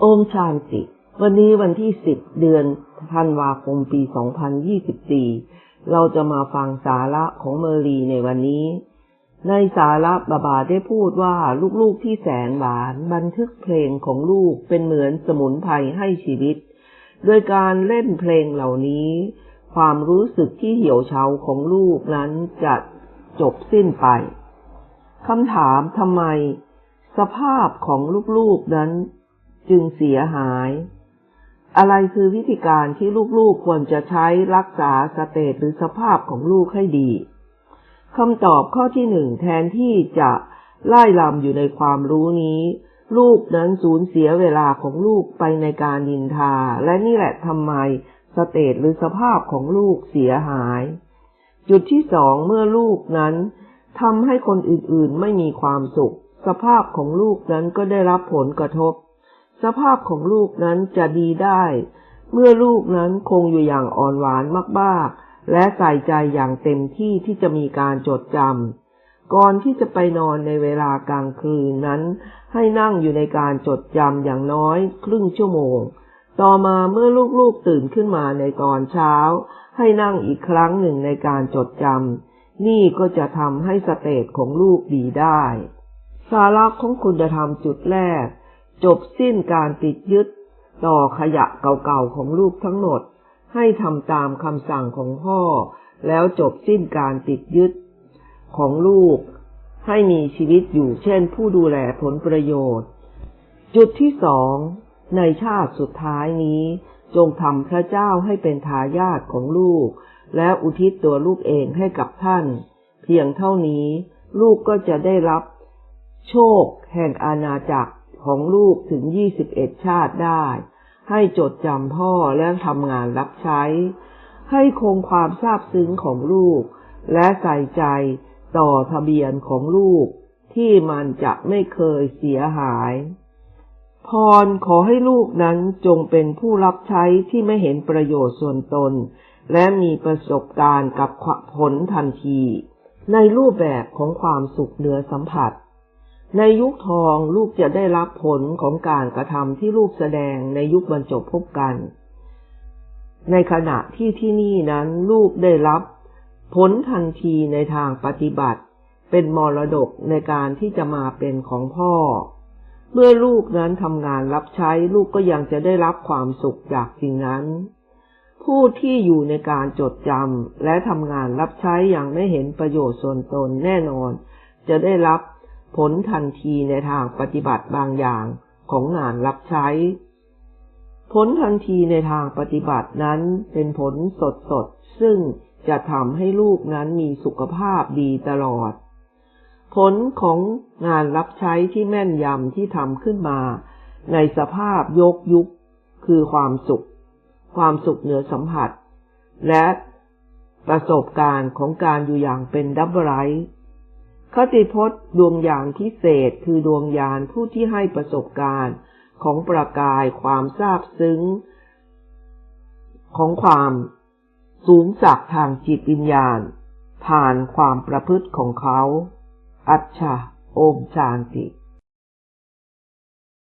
โอมชานติ วันนี้วันที่สิบเดือนธันวาคมปี2024เราจะมาฟังสาระของเมอรีในวันนี้ ในสาระบาบาได้พูดว่าลูกๆที่แสนหวาน บันทึกเพลงของลูกเป็นเหมือนสมุนไพรให้ชีวิต โดยการเล่นเพลงเหล่านี้ ความรู้สึกที่เหี่ยวเฉาของลูกนั้นจะจบสิ้นไปคำถามทำไม สภาพของลูกๆนั้น จึงเสียหาย อะไรคือวิธีการที่ลูกๆควรจะใช้รักษาสเตตหรือสภาพของลูกให้ดีคำตอบข้อที่หนึ่งแทนที่จะไล่ลำอยู่ในความรู้นี้ ลูกนั้นสูญเสียเวลาของลูกไปในการนินทา และนี่แหละทำไมสเตตหรือสภาพของลูกเสียหาย จุดที่สองเมื่อลูกนั้นทำให้คนอื่นๆไม่มีความสุข สภาพของลูกนั้นก็ได้รับผลกระทบ สภาพของลูกนั้นจะดีได้ เมื่อลูกนั้นคงอยู่อย่างอ่อนหวานมากๆ และใส่ใจอย่างเต็มที่ที่จะมีการจดจำก่อนที่จะไปนอนในเวลากลางคืนนั้น ให้นั่งอยู่ในการจดจำอย่างน้อยครึ่งชั่วโมง ต่อมาเมื่อลูกๆตื่นขึ้นมาในตอนเช้า ให้นั่งอีกครั้งหนึ่งในการจดจำนี่ก็จะทำให้สเตตของลูกดีได้ สาระของคุณธรรมจุดแรก จบสิ้นการติดยึด ต่อขยะเก่าๆของลูกทั้งหมด ให้ทำตามคำสั่งของพ่อ แล้วจบสิ้นการติดยึด ของลูก ให้มีชีวิตอยู่เช่นผู้ดูแลผลประโยชน์ จุดที่สองในชาติสุดท้ายนี้ จงทำพระเจ้าให้เป็นทายาทของลูก แล้วอุทิศตัวลูกเองให้กับท่าน เพียงเท่านี้ ลูกก็จะได้รับ โชคแห่งอาณาจักร ของลูกถึงยี่สิบเอ็ดชาติได้ ให้จดจำพ่อและทำงานรับใช้ ให้คงความซาบซึ้งของลูก และใส่ใจต่อทะเบียนของลูก ที่มันจะไม่เคยเสียหาย พรขอให้ลูกนั้นจงเป็นผู้รับใช้ที่ไม่เห็นประโยชน์ส่วนตน และมีประสบการณ์กับผลทันที ในรูปแบบของความสุขเหนือสัมผัส ในยุคทองลูกจะได้รับผลของการกระทำที่ลูกแสดงในยุคบรรจบพบกัน ในขณะที่ที่นี่นั้นลูกได้รับ ผลทันทีในทางปฏิบัติ เป็นมรดกในการที่จะมาเป็นของพ่อ เมื่อลูกนั้นทำงานรับใช้ลูกก็ยังจะได้รับความสุขจากสิ่งนั้น ผู้ที่อยู่ในการจดจำและทำงานรับใช้อย่างไม่เห็นประโยชน์ส่วนตนแน่นอน จะได้รับ ผลทันทีในทางปฏิบัติบางอย่างของงานรับใช้ ผลทันทีในทางปฏิบัตินั้นเป็นผลสดสดซึ่งจะทำให้ลูกนั้นมีสุขภาพดีตลอด ผลของงานรับใช้ที่แม่นยำที่ทำขึ้นมา ในสภาพยกยุค คือความสุข ความสุขเหนือสัมผัส และประสบการณ์ของการอยู่อย่างเป็นดับเบิลไลท์ คติพจน์ดวงอย่างพิเศษคือดวงยานผู้ที่ให้ประสบการณ์ของประกายความซาบซึ้ง ของความสูงสักทางจิตวิญญาณ ผ่านความประพฤติของเขา อัจฉาโอมชานติ